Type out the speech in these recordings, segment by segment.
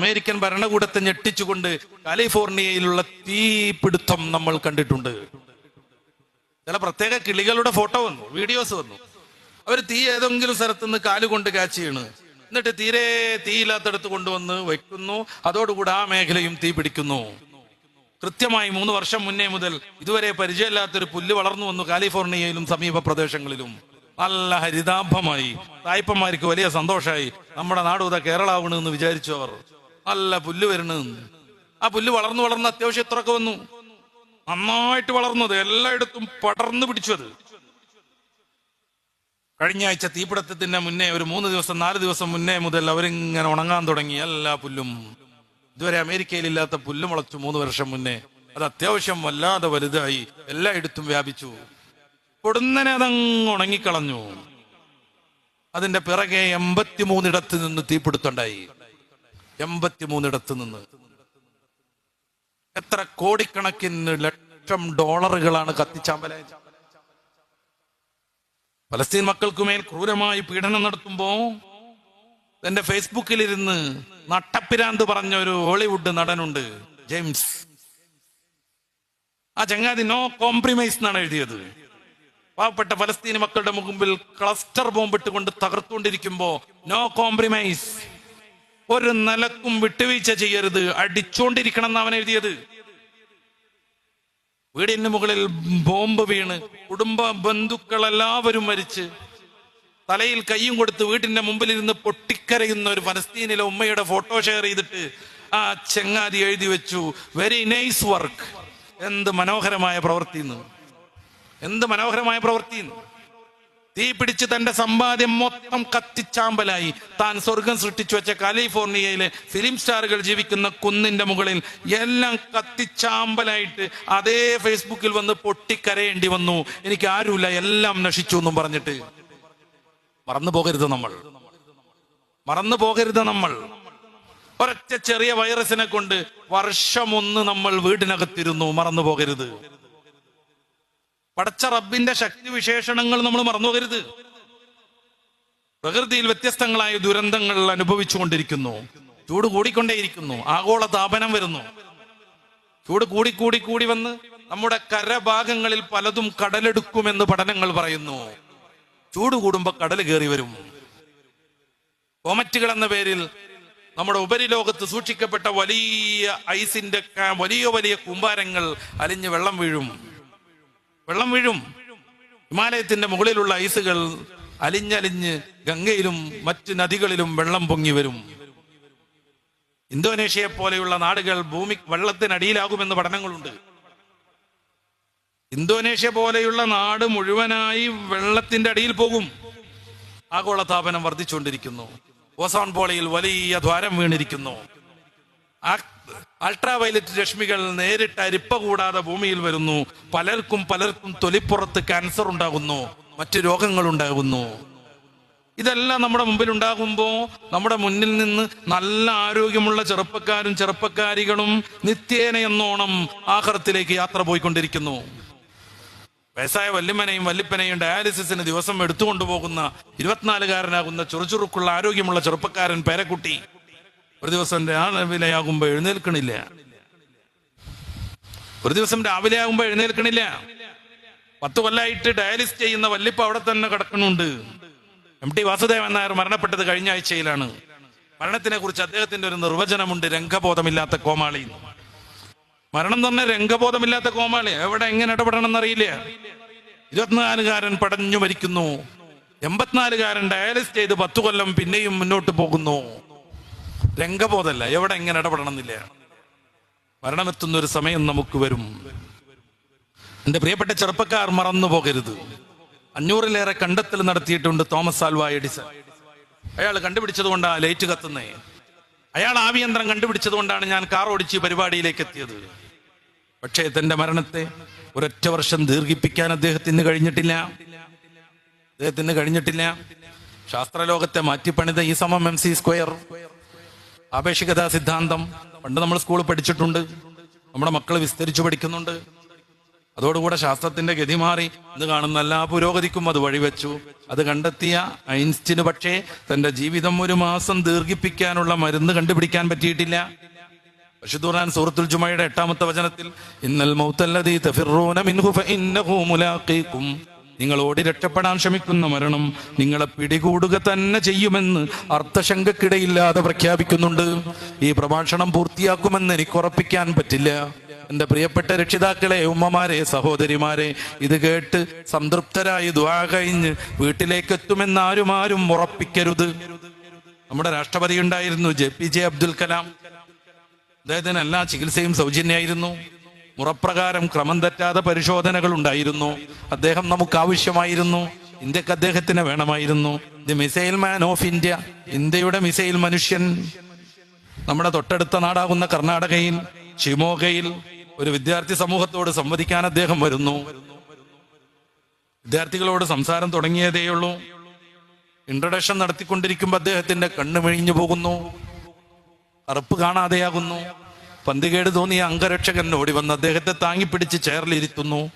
American ഭരണകൂടത്തെ ഞെട്ടിച്ചുകൊണ്ട് കാലിഫോർണിയയിലുള്ള തീപിടുത്തം നമ്മൾ കണ്ടിട്ടുണ്ട്. ചില പ്രത്യേക കിളികളുടെ ഫോട്ടോ വന്നു വീഡിയോസ് വന്നു. അവർ തീ ഏതെങ്കിലും സ്ഥലത്ത് നിന്ന് കാലുകൊണ്ട് കാച്ച് ചെയ്യണ്. എന്നിട്ട് തീരെ തീയില്ലാത്തടത്ത് കൊണ്ടുവന്ന് വെക്കുന്നു. അതോടുകൂടി ആ മേഖലയും തീ പിടിക്കുന്നു. കൃത്യമായി മൂന്ന് വർഷം മുന്നേ മുതൽ ഇതുവരെ പരിചയമില്ലാത്തൊരു പുല്ല് വളർന്നു വന്നു കാലിഫോർണിയയിലും സമീപ പ്രദേശങ്ങളിലും. നല്ല ഹരിതാഭമായി. തായ്പന്മാർക്ക് വലിയ സന്തോഷമായി. നമ്മുടെ നാടുത കേരളാവണെന്ന് വിചാരിച്ചു അവർ. നല്ല പുല്ല് വരണു ആ പുല്ല് വളർന്നു വളർന്ന് അത്യാവശ്യം ഇത്രയൊക്കെ വന്നു. നന്നായിട്ട് വളർന്നത് എല്ലായിടത്തും പടർന്നു പിടിച്ചു അത് കഴിഞ്ഞ ആഴ്ച തീപിടുത്തത്തിന്റെ മുന്നേ ഒരു മൂന്ന് ദിവസം നാല് ദിവസം മുന്നേ മുതൽ അവരിങ്ങനെ ഉണങ്ങാൻ തുടങ്ങി എല്ലാ പുല്ലും. ഇതുവരെ അമേരിക്കയിൽ ഇല്ലാത്ത പുല്ല് മുളച്ചു മൂന്ന് വർഷം മുന്നേ. അത് അത്യാവശ്യം വല്ലാതെ വലുതായി എല്ലായിടത്തും വ്യാപിച്ചു. പൊടുന്നനെ അതങ്ങ് ഉണങ്ങിക്കളഞ്ഞു. അതിന്റെ പിറകെ എൺപത്തിമൂന്നിടത്ത് നിന്ന് തീപിടുത്തുണ്ടായി എൺപത്തിമൂന്നിടത്ത് നിന്ന് എത്ര കോടിക്കണക്കിന് ലക്ഷം ഡോളറുകളാണ് കത്തിച്ചാമ്പല. പലസ്തീൻ മക്കൾക്കുമേൽ ക്രൂരമായി പീഡനം നടത്തുമ്പോ എന്റെ ഫേസ്ബുക്കിലിരുന്ന് നട്ടപ്പിരാന്ത് പറഞ്ഞ ഒരു ഹോളിവുഡ് നടനുണ്ട് ജെയിംസ്. ആ ചങ്ങാതി നോ കോംപ്രമൈസ് എന്നാണ് എഴുതിയത്. പാവപ്പെട്ട പലസ്തീനി മക്കളുടെ മുമ്പിൽ ക്ലസ്റ്റർ ബോംബിട്ടുകൊണ്ട് തകർത്തുകൊണ്ടിരിക്കുമ്പോ നോ കോംപ്രമൈസ്. ഒരു നിലക്കും വിട്ടുവീഴ്ച ചെയ്യരുത്. അടിച്ചോണ്ടിരിക്കണം എന്ന് അവൻ എഴുതിയത്. വീടിന് മുകളിൽ ബോംബ് വീണ് കുടുംബ ബന്ധുക്കളെല്ലാവരും മരിച്ച് തലയിൽ കൈയും കൊടുത്ത് വീട്ടിന്റെ മുമ്പിൽ ഇരുന്ന് പൊട്ടിക്കരയുന്ന ഒരു ഫലസ്തീനിലെ ഉമ്മയുടെ ഫോട്ടോ ഷെയർ ചെയ്തിട്ട് ആ ചെങ്ങാതി എഴുതി വെച്ചു. വെരി നൈസ് വർക്ക് എന്ത് മനോഹരമായ പ്രവൃത്തി എന്ത് മനോഹരമായ പ്രവൃത്തി തീ പിടിച്ച് തന്റെ സമ്പാദ്യം മൊത്തം കത്തിച്ചാമ്പലായി. താൻ സ്വർഗം സൃഷ്ടിച്ചു വെച്ച കാലിഫോർണിയയിലെ ഫിലിം സ്റ്റാറുകൾ ജീവിക്കുന്ന കുന്നിന്റെ മുകളിൽ എല്ലാം കത്തിച്ചാമ്പലായിട്ട് അതേ ഫേസ്ബുക്കിൽ വന്ന് പൊട്ടിക്കരയേണ്ടി വന്നു. എനിക്ക് ആരുമില്ല എല്ലാം നശിച്ചു എന്നും പറഞ്ഞിട്ട്. മറന്നു പോകരുത് നമ്മൾ. മറന്നു പോകരുത് നമ്മൾ. ഒരൊറ്റ ചെറിയ വൈറസിനെ കൊണ്ട് വർഷമൊന്ന് നമ്മൾ വീടിനകത്തിരുന്നു. മറന്നു പോകരുത്. പടച്ച റബ്ബിന്റെ ശക്തി വിശേഷണങ്ങൾ നമ്മൾ മറന്നുപോകരുത് പ്രകൃതിയിൽ വ്യത്യസ്തങ്ങളായ ദുരന്തങ്ങൾ അനുഭവിച്ചുകൊണ്ടിരിക്കുന്നു. ചൂട് കൂടിക്കൊണ്ടേയിരിക്കുന്നു. ആഗോള താപനം വരുന്നു. ചൂട് കൂടി കൂടി കൂടി വന്ന് നമ്മുടെ കരഭാഗങ്ങളിൽ പലതും കടലെടുക്കുമെന്ന് പഠനങ്ങൾ പറയുന്നു. ചൂട് കൂടുമ്പോ കടൽ കയറി വരും. കോമറ്റുകൾ എന്ന പേരിൽ നമ്മുടെ ഉപരിലോകത്ത് സൂക്ഷിക്കപ്പെട്ട വലിയ ഐസിന്റെ വലിയ വലിയ കുമ്പാരങ്ങൾ അലിഞ്ഞ് വെള്ളം വീഴും. വെള്ളം വീഴും. ഹിമാലയത്തിന്റെ മുകളിലുള്ള ഐസുകൾ അലിഞ്ഞലിഞ്ഞ് ഗംഗയിലും മറ്റ് നദികളിലും വെള്ളം പൊങ്ങി വരും. ഇന്തോനേഷ്യയെ പോലെയുള്ള നാടുകൾ ഭൂമി വെള്ളത്തിനടിയിലാകുമെന്ന് പഠനങ്ങളുണ്ട്. ഇന്തോനേഷ്യ പോലെയുള്ള നാട് മുഴുവനായി വെള്ളത്തിന്റെ അടിയിൽ പോകും. ആഗോളതാപനം വർദ്ധിച്ചുകൊണ്ടിരിക്കുന്നു. ഓസോൺ പോളയിൽ വലിയ ദ്വാരം വീണിരിക്കുന്നു. ആ- അൾട്രാ വയലറ്റ് രശ്മികൾ നേരിട്ട് അരിപ്പ കൂടാതെ ഭൂമിയിൽ വരുന്നു. പലർക്കും പലർക്കും തൊലിപ്പുറത്ത് ക്യാൻസർ ഉണ്ടാകുന്നു. മറ്റു രോഗങ്ങൾ ഉണ്ടാകുന്നു. ഇതെല്ലാം നമ്മുടെ മുമ്പിൽ ഉണ്ടാകുമ്പോൾ നമ്മുടെ മുന്നിൽ നിന്ന് നല്ല ആരോഗ്യമുള്ള ചെറുപ്പക്കാരും ചെറുപ്പക്കാരികളും നിത്യേന എന്നോണം ആഹാരത്തിലേക്ക് യാത്ര പോയിക്കൊണ്ടിരിക്കുന്നു. വയസ്സായ വല്യമ്മനെയും വല്ലിപ്പനെയും ഡയാലിസിസിന് ദിവസം എടുത്തുകൊണ്ടുപോകുന്ന ഇരുപത്തിനാലുകാരനാകുന്ന ചുറുചുറുക്കുള്ള ആരോഗ്യമുള്ള ചെറുപ്പക്കാരൻ പേരക്കുട്ടി. ഒരു ദിവസം രാവിലെയാകുമ്പോ എഴുന്നേൽക്കണില്ല. ഒരു ദിവസം രാവിലെ ആകുമ്പോ എഴുന്നേൽക്കണില്ല. പത്ത് കൊല്ലായിട്ട് ഡയാലിസ് ചെയ്യുന്ന വല്ലിപ്പ അവിടെ തന്നെ കിടക്കുന്നുണ്ട്. എം ടി വാസുദേവൻ നായർ മരണപ്പെട്ടത് കഴിഞ്ഞ ആഴ്ചയിലാണ്. മരണത്തിനെ കുറിച്ച് അദ്ദേഹത്തിന്റെ ഒരു നിർവചനമുണ്ട് രംഗബോധമില്ലാത്ത കോമാളി. മരണം തന്നെ രംഗബോധമില്ലാത്ത കോമാളി. എവിടെ എങ്ങനെ ഇടപെടണം എന്നറിയില്ല ഇരുപത്തിനാലുകാരൻ പടഞ്ഞു മരിക്കുന്നു. എൺപത്തിനാലുകാരൻ ഡയാലിസ് ചെയ്ത് പത്തു കൊല്ലം പിന്നെയും മുന്നോട്ട് പോകുന്നു. രംഗബോധമല്ല എവിടെ എങ്ങനെ ഇടപെടണം എന്നില്ല മരണമെത്തുന്ന ഒരു സമയം നമുക്ക് വരും. എന്റെ പ്രിയപ്പെട്ട ചെറുപ്പക്കാർ മറന്നു പോകരുത്. അഞ്ഞൂറിലേറെ കണ്ടെത്തൽ നടത്തിയിട്ടുണ്ട് തോമസ് ആൽവ എഡിസൺ. അയാൾ കണ്ടുപിടിച്ചത് കൊണ്ടാണ് ലൈറ്റ് കത്തുന്നേ. അയാൾ ആവിയന്ത്രം കണ്ടുപിടിച്ചത് കൊണ്ടാണ് ഞാൻ കാർ ഓടിച്ച് പരിപാടിയിലേക്ക് എത്തിയത്. പക്ഷേ തന്റെ മരണത്തെ ഒരൊറ്റ വർഷം ദീർഘിപ്പിക്കാൻ അദ്ദേഹത്തിന് കഴിഞ്ഞിട്ടില്ല. അദ്ദേഹത്തിന് കഴിഞ്ഞിട്ടില്ല. ശാസ്ത്രലോകത്തെ മാറ്റിപ്പണിത ഈ സമം എം സി സ്ക്വയർ. ആപേക്ഷികതാ സിദ്ധാന്തം പണ്ട് നമ്മൾ സ്കൂളിൽ പഠിച്ചിട്ടുണ്ട്. നമ്മുടെ മക്കൾ വിസ്തരിച്ചു പഠിക്കുന്നുണ്ട്. അതോടുകൂടെ ശാസ്ത്രത്തിന്റെ ഗതി മാറി. ഇന്ന് കാണുന്ന എല്ലാ പുരോഗതിക്കും അത് വഴിവെച്ചു. അത് കണ്ടെത്തിയ ഐൻസ്റ്റിന് പക്ഷേ തന്റെ ജീവിതം ഒരു മാസം ദീർഘിപ്പിക്കാനുള്ള മരുന്ന് കണ്ടുപിടിക്കാൻ പറ്റിയിട്ടില്ല. പശുദൂറാൻ സൂറത്തുൽ ജുമയുടെ എട്ടാമത്തെ വചനത്തിൽ ഇന്നൽ മൗത്തല്ലദീ തഫിറൂന മിൻഹു ഫഇന്നഹു മുലാഖീകും നിങ്ങൾ ഓടി രക്ഷപ്പെടാൻ ശ്രമിക്കുന്ന മരണം നിങ്ങളെ പിടികൂടുക തന്നെ ചെയ്യുമെന്ന് അർത്ഥശങ്കക്കിടയില്ലാതെ പ്രഖ്യാപിക്കുന്നുണ്ട്. ഈ പ്രഭാഷണം പൂർത്തിയാക്കുമെന്ന് എനിക്ക് ഉറപ്പിക്കാൻ പറ്റില്ല. എന്റെ പ്രിയപ്പെട്ട രക്ഷിതാക്കളെ ഉമ്മമാരെ സഹോദരിമാരെ ഇത് കേട്ട് സംതൃപ്തരായി ദ്വാ കഴിഞ്ഞ് വീട്ടിലേക്ക് എത്തുമെന്ന് ആരും ആരും ഉറപ്പിക്കരുത്. നമ്മുടെ രാഷ്ട്രപതി ഉണ്ടായിരുന്നു J P J Abdul Kalam. അദ്ദേഹത്തിന് എല്ലാ ചികിത്സയും സൗജന്യമായിരുന്നു മുറപ്രകാരം ക്രമം തെറ്റാതെ പരിശോധനകൾ ഉണ്ടായിരുന്നു. അദ്ദേഹം നമുക്ക് ആവശ്യമായിരുന്നു. ഇന്ത്യയ്ക്ക് അദ്ദേഹത്തിന് വേണമായിരുന്നു. The missile man of India ഇന്ത്യയുടെ മിസൈൽ മനുഷ്യൻ. നമ്മുടെ തൊട്ടടുത്ത നാടാകുന്ന കർണാടകയിൽ ഷിമോഗയിൽ ഒരു വിദ്യാർത്ഥി സമൂഹത്തോട് സംവദിക്കാൻ അദ്ദേഹം വരുന്നു. വിദ്യാർത്ഥികളോട് സംസാരം തുടങ്ങിയതേയുള്ളൂ ഇൻട്രഡക്ഷൻ നടത്തിക്കൊണ്ടിരിക്കുമ്പോൾ അദ്ദേഹത്തിന്റെ കണ്ണ് മെഴിഞ്ഞു പോകുന്നു. അറുപ്പ് കാണാതെയാകുന്നു. പന്തികേട് തോന്നിയ അംഗരക്ഷകൻ ഓടി വന്ന് അദ്ദേഹത്തെ താങ്ങിപ്പിടിച്ച് ചേർലിരുത്തുന്നു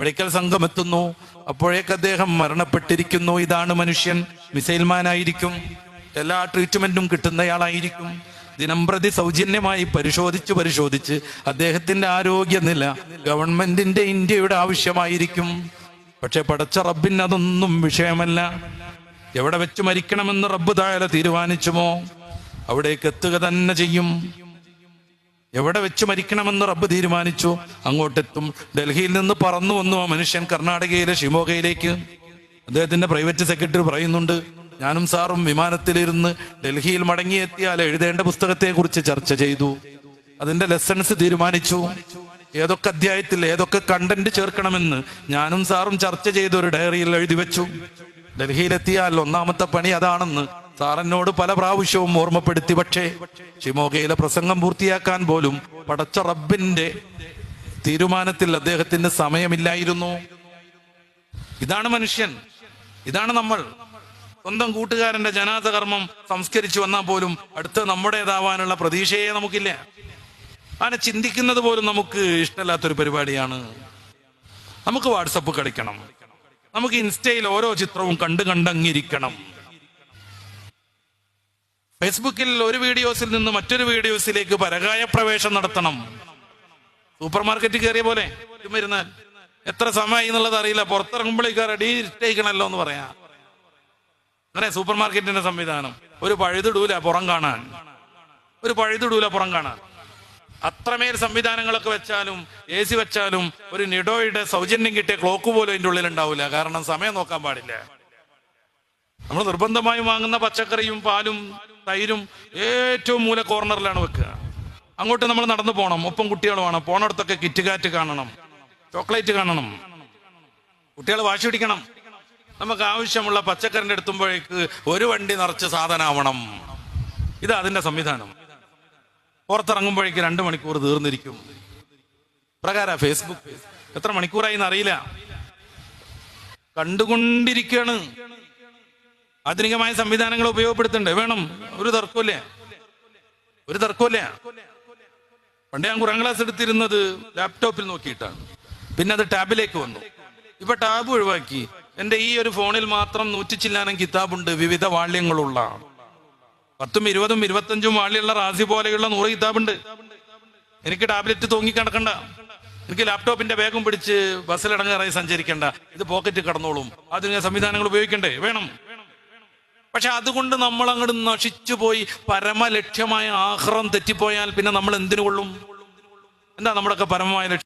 മെഡിക്കൽ സംഘം എത്തുന്നു. അപ്പോഴേക്ക് അദ്ദേഹം മരണപ്പെട്ടിരിക്കുന്നു. ഇതാണ് മനുഷ്യൻ. മിസൈൽമാനായിരിക്കും എല്ലാ ട്രീറ്റ്മെന്റും കിട്ടുന്നയാളായിരിക്കും. ദിനംപ്രതി സൗജന്യമായി പരിശോധിച്ച് പരിശോധിച്ച് അദ്ദേഹത്തിന്റെ ആരോഗ്യനില ഗവൺമെന്റിന്റെ ഇന്ത്യയുടെ ആവശ്യമായിരിക്കും. പക്ഷെ പടച്ച റബ്ബിന് അതൊന്നും വിഷയമല്ല. എവിടെ വെച്ച് മരിക്കണമെന്ന് റബ്ബ് താഴെ തീരുമാനിച്ചുമോ? അവിടേക്ക് എത്തുക തന്നെ ചെയ്യും. എവിടെ വെച്ച് മരിക്കണമെന്ന് റബ്ബ് തീരുമാനിച്ചു. അങ്ങോട്ടെത്തും. ഡൽഹിയിൽ നിന്ന് പറന്നു വന്നു ആ മനുഷ്യൻ കർണാടകയിലെ ഷിമോഗയിലേക്ക്. അദ്ദേഹത്തിന്റെ പ്രൈവറ്റ് സെക്രട്ടറി പറയുന്നുണ്ട് ഞാനും സാറും വിമാനത്തിലിരുന്ന് ഡൽഹിയിൽ മടങ്ങിയെത്തിയാൽ എഴുതേണ്ട പുസ്തകത്തെ കുറിച്ച് ചർച്ച ചെയ്തു. അതിന്റെ ലെസൺസ് തീരുമാനിച്ചു. ഏതൊക്കെ അധ്യായത്തിൽ ഏതൊക്കെ കണ്ടന്റ് ചേർക്കണമെന്ന് ഞാനും സാറും ചർച്ച ചെയ്ത് ഒരു ഡയറിയിൽ എഴുതി വെച്ചു. ഡൽഹിയിലെത്തിയാൽ ഒന്നാമത്തെ പണി അതാണെന്ന് സാറന്നോട് പല പ്രാവശ്യവും ഓർമ്മപ്പെടുത്തി പക്ഷേ ഷിമോഗയിലെ പ്രസംഗം പൂർത്തിയാക്കാൻ പോലും പടച്ച റബ്ബിന്റെ തീരുമാനത്തിൽ അദ്ദേഹത്തിന് സമയമില്ലായിരുന്നു. ഇതാണ് മനുഷ്യൻ. ഇതാണ് നമ്മൾ. സ്വന്തം കൂട്ടുകാരന്റെ ജനാസ കർമ്മം സംസ്കരിച്ചു വന്നാൽ പോലും അടുത്ത് നമ്മുടേതാവാനുള്ള പ്രതീക്ഷയെ നമുക്കില്ല. അങ്ങനെ ചിന്തിക്കുന്നത് പോലും നമുക്ക് ഇഷ്ടമല്ലാത്തൊരു പരിപാടിയാണ്. നമുക്ക് വാട്സപ്പ് കളിക്കണം. നമുക്ക് ഇൻസ്റ്റയിൽ ഓരോ ചിത്രവും കണ്ടു കണ്ടങ്ങിരിക്കണം. ഫേസ്ബുക്കിൽ ഒരു വീഡിയോസിൽ നിന്ന് മറ്റൊരു വീഡിയോസിലേക്ക് പരകായ പ്രവേശം നടത്തണം. സൂപ്പർ മാർക്കറ്റിൽ കയറിയ പോലെ വരുന്നാൽ എത്ര സമയമായി എന്നുള്ളത് അറിയില്ല. പുറത്തിറങ്ങുമ്പോഴേക്കാർ റെഡി ഇഷ്ടയിക്കണല്ലോ എന്ന് പറയാ. അങ്ങനെ സൂപ്പർ മാർക്കറ്റിന്റെ സംവിധാനം. ഒരു പഴുതിടൂല പുറം കാണാൻ. ഒരു പഴുതിടൂല പുറം കാണാൻ. അത്രമേൽ സംവിധാനങ്ങളൊക്കെ വെച്ചാലും എ സി വെച്ചാലും ഒരു നിഡോയുടെ സൗജന്യം കിട്ടിയ ക്ലോക്ക് പോലും അതിന്റെ ഉള്ളിൽ ഉണ്ടാവില്ല കാരണം സമയം നോക്കാൻ പാടില്ല. നമ്മൾ നിർബന്ധമായും വാങ്ങുന്ന പച്ചക്കറിയും പാലും തൈരും ഏറ്റവും മൂല കോർണറിലാണ് വെക്കുക. അങ്ങോട്ട് നമ്മൾ നടന്നു പോകണം ഒപ്പം കുട്ടികൾ വേണം പോണടത്തൊക്കെ കിറ്റ് കാറ്റ് കാണണം. ചോക്ലേറ്റ് കാണണം. കുട്ടികൾ വാശി പിടിക്കണം. നമുക്ക് ആവശ്യമുള്ള പച്ചക്കറിന്റെ എടുത്തുമ്പോഴേക്ക് ഒരു വണ്ടി നിറച്ച് സാധനമാവണം. ഇത് അതിന്റെ സംവിധാനം. പുറത്തിറങ്ങുമ്പോഴേക്ക് രണ്ട് മണിക്കൂർ തീർന്നിരിക്കും. പ്രകാര ഫേസ്ബുക്ക്. എത്ര മണിക്കൂറായി എന്നറിയില്ല. കണ്ടുകൊണ്ടിരിക്കുകയാണ്. ആധുനികമായ സംവിധാനങ്ങൾ ഉപയോഗപ്പെടുത്തുന്നുണ്ട്. വേണം. ഒരു തർക്കമില്ല ഒരു തർക്കമില്ല പണ്ട് ഞാൻ കുറാം ക്ലാസ് എടുത്തിരുന്നത് ലാപ്ടോപ്പിൽ നോക്കിയിട്ടാണ്. പിന്നെ അത് ടാബിലേക്ക് വന്നു. ഇപ്പൊ ടാബ് ഒഴിവാക്കി. എന്റെ ഈ ഒരു ഫോണിൽ മാത്രം നൂറ്റിച്ചില്ലാനം കിതാബുണ്ട്. വിവിധ വാള്യങ്ങളുള്ള. പത്തും ഇരുപതും ഇരുപത്തഞ്ചും വാള്യുള്ള റാസി പോലെയുള്ള നൂറ് കിതാബുണ്ട്. എനിക്ക് ടാബ്ലറ്റ് തൂങ്ങി കിടക്കണ്ട. എനിക്ക് ലാപ്ടോപ്പിന്റെ വേഗം പിടിച്ച് ബസ്സിലടങ്ങാറായി സഞ്ചരിക്കണ്ട. ഇത് പോക്കറ്റ് കടന്നോളും. ആധുനിക സംവിധാനങ്ങൾ ഉപയോഗിക്കണ്ടേ? വേണം. പക്ഷെ അതുകൊണ്ട് നമ്മൾ അങ്ങോട്ട് നശിച്ചു പോയി പരമലക്ഷ്യമായ ആഹ്റം തെറ്റിപ്പോയാൽ പിന്നെ നമ്മൾ എന്തിനു കൊള്ളും? എന്താ നമ്മുടെയൊക്കെ പരമമായ ലക്ഷ്യം?